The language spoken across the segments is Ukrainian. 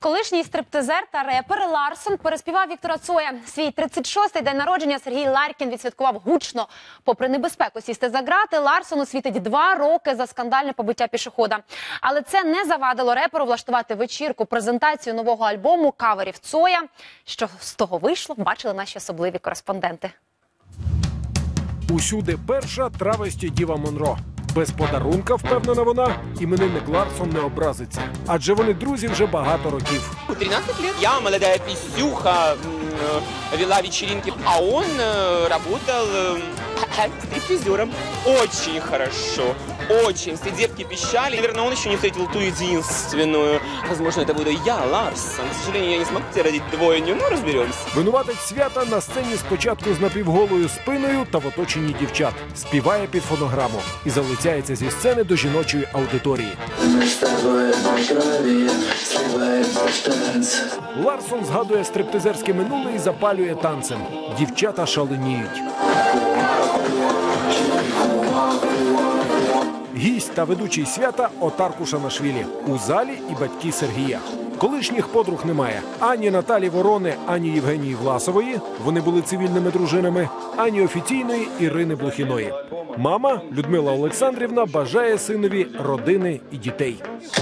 Колишній стриптизер та репер Ларсон переспівав Віктора Цоя. Свій 36-й день народження Сергій Ларкін відсвяткував гучно. Попри небезпеку сісти за грати, Ларсону світить два роки за скандальне побиття пішохода. Але це не завадило реперу влаштувати вечірку, презентацію нового альбому каверів Цоя. Що з того вийшло, бачили наші особливі кореспонденти. Усюди перша травесті Діва Монро. Без подарунка, впевнена вона, іменинник Ларсон не образиться. Адже вони друзі вже багато років. 13 років. Я молода э, вела вечеринки, а он э, работал э, стриптизером. Очень хорошо, очень. Все девки пищали. Наверное, он еще не встретил ту единственную. Возможно, это буду я, Ларсон. К сожалению, я не смогу тебе родить двойню, но разберемся. Винуватець свята на сцені спочатку з напівголою спиною та в оточенні дівчат. Співає під фонограму і залицяється зі сцени до жіночої аудиторії. Мы с тобой на крови сливаемся в танце Ларсон згадує стриптизерське минуле і запалює танцем. Дівчата шаленіють. Гість та ведучий свята Отар Кушанашвілі. У залі і батьки Сергія. Колишніх подруг немає ані Наталі Ворони, ані Євгенії Власової. Вони були цивільними дружинами, ані офіційної Ірини Блохіної. Мама Людмила Олександрівна бажає синові родини і дітей.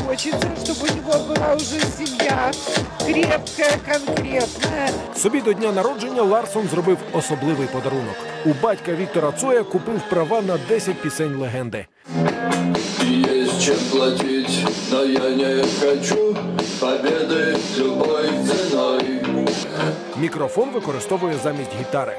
Хочется, чтобы у него была уже семья крепкая, конкретная. Собі до дня народження Ларсон зробив особливий подарунок. У батька Віктора Цоя купив права на 10 пісень легенди. Есть чем платить, но я не хочу Победы любой ценой Мікрофон використовує замість гітари.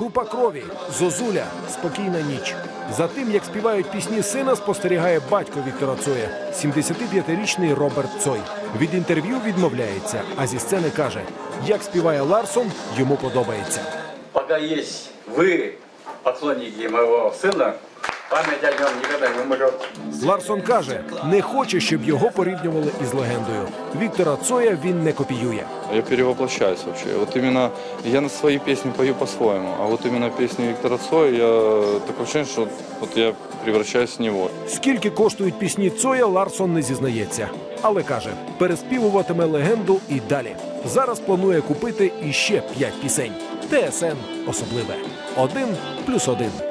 Група крові Зозуля Спокійна ніч. За тим, як співають пісні сина, спостерігає батько Віктора Цоя, 75-річний Роберт Цой. Від інтерв'ю відмовляється, а зі сцени каже: як співає Ларсон, йому подобається. Поки є ви, поклонники мого сына, Ларсон каже, не хоче, щоб його порівнювали із легендою. Віктора Цоя він не копіює. Я перевоплощаюсь вообще. Вот именно я на свои песни пою по-своему, а вот именно песни Виктора Цоя, я такое ощущение, что вот я превращаюсь в него. Скільки коштують пісні Цоя, Ларсон не зізнається, але каже, переспівуватиме легенду і далі. Зараз планує купити іще п'ять пісень. ТСН особливе. Один плюс один.